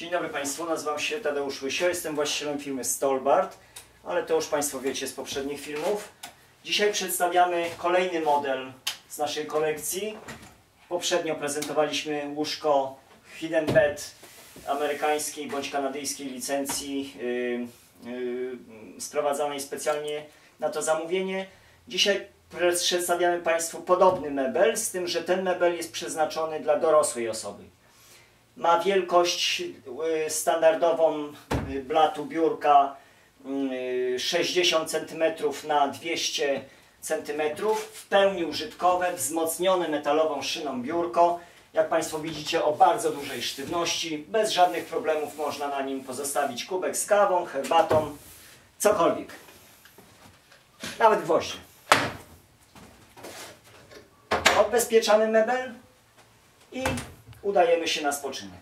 Dzień dobry Państwu, nazywam się Tadeusz Łysio, jestem właścicielem firmy Stolbart, ale to już Państwo wiecie z poprzednich filmów. Dzisiaj przedstawiamy kolejny model z naszej kolekcji. Poprzednio prezentowaliśmy łóżko Hidden Bed amerykańskiej bądź kanadyjskiej licencji yy, yy, sprowadzanej specjalnie na to zamówienie. Dzisiaj przedstawiamy Państwu podobny mebel, z tym, że ten mebel jest przeznaczony dla dorosłej osoby. Ma wielkość y, standardową y, blatu biurka y, 60 cm na 200 cm, w pełni użytkowe, wzmocnione metalową szyną biurko. Jak Państwo widzicie o bardzo dużej sztywności, bez żadnych problemów można na nim pozostawić kubek z kawą, herbatą, cokolwiek. Nawet gwoździe. Odbezpieczamy mebel i udajemy się na spoczynek.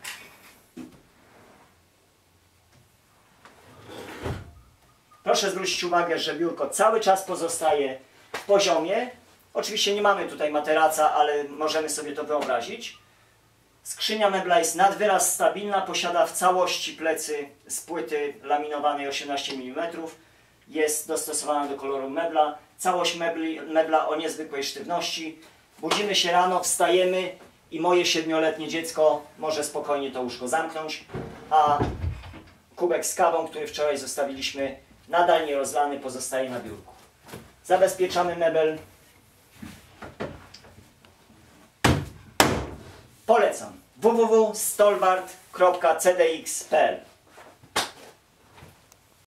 Proszę zwrócić uwagę, że biurko cały czas pozostaje w poziomie. Oczywiście nie mamy tutaj materaca, ale możemy sobie to wyobrazić. Skrzynia mebla jest nad wyraz stabilna, posiada w całości plecy z płyty laminowanej 18 mm. Jest dostosowana do koloru mebla. Całość mebli, mebla o niezwykłej sztywności. Budzimy się rano, wstajemy i moje siedmioletnie dziecko może spokojnie to łóżko zamknąć, a kubek z kawą, który wczoraj zostawiliśmy, nadal nierozlany, pozostaje na biurku. Zabezpieczamy mebel. Polecam www.stolbart.cdx.pl